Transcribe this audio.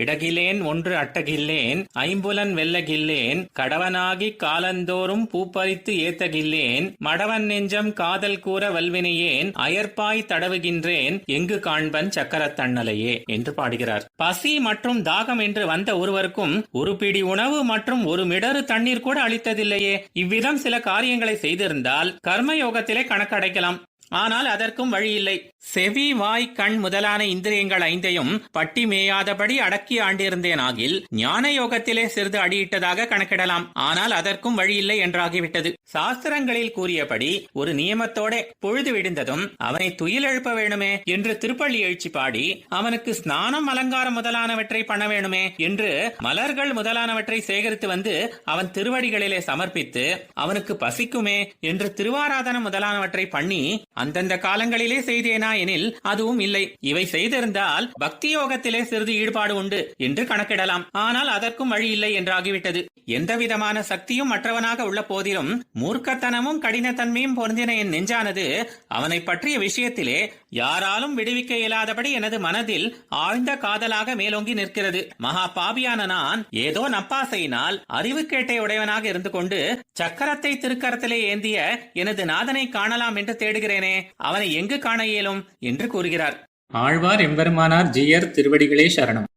இடகிலேன் ஒன்று அட்டகில்லேன் ஐம்புலன் வெல்லகில்லேன் கடவனாகி காலந்தோறும் பூப்பறித்து ஏத்தகில்லேன் மடவன் நெஞ்சம் காதல் கூற வல்வினையேன் அயற்பாய் தடவுகின்றேன் எங்கு காண்பன் சக்கரத் தன்னலையே என்று பாடுகிறார். பசி மற்றும் தாகம் என்று வந்த ஒருவருக்கும் ஒரு பிடி உணவு மற்றும் ஒரு மிடறு தண்ணீர் கூட அளித்ததில்லையே. இவ்விதம் சில காரியங்களை செய்திருந்தால் கர்மயோகத்திலே கணக்கடைக்கலாம். ஆனால் அதற்கும் வழி இல்லை செவி வாய் கண் முதலான இந்திரியங்கள் ஐந்தையும் பட்டி மேயாதபடி அடக்கி ஆண்டிருந்தேன். ஆகில் ஞான யோகத்திலே சிறிது அடியிட்டதாக கணக்கிடலாம். ஆனால் அதற்கும் வழியில்லை என்றாகிவிட்டது. சாஸ்திரங்களில் கூறியபடி ஒரு நியமத்தோட பொழுது விடிந்ததும் அவனை துயில் எழுப்ப வேணுமே என்று திருப்பள்ளி எழுச்சி பாடி அவனுக்கு ஸ்நானம் அலங்காரம் முதலானவற்றை பண்ண வேணுமே என்று மலர்கள் முதலானவற்றை சேகரித்து வந்து அவன் திருவடிகளிலே சமர்ப்பித்து அவனுக்கு பசிக்குமே என்று திருவாராதனம் முதலானவற்றை பண்ணி அந்தந்த காலங்களிலே செய்தேனா எனில் அதுவும் இல்லை. இவை செய்திருந்தால் பக்தி யோகத்திலே சிறிது ஈடுபாடு உண்டு என்று கணக்கிடலாம். ஆனால் அதற்கும் வழி இல்லை என்றாகிவிட்டது. எந்த விதமான சக்தியும் மற்றவனாக உள்ள போதிலும் மூர்க்கத்தனமும் கடினத்தன்மையும் பொருந்தின என் நெஞ்சானது அவனை பற்றிய விஷயத்திலே யாராலும் விடுவிக்க இயலாதபடி எனது மனதில் ஆழ்ந்த காதலாக மேலோங்கி நிற்கிறது. மகா பாபியான நான் ஏதோ நப்பாசையினால் அறிவு கேட்டை உடையவனாக இருந்து கொண்டு சக்கரத்தை திருக்கரத்திலே ஏந்திய எனது நாதனை காணலாம் என்று தேடுகிறேனே. அவனை எங்கு காண இயலும்? என்று கூறுகிறார். ஆழ்வார் எம்பெருமானார் ஜீயர் திருவடிகளே சரணம்.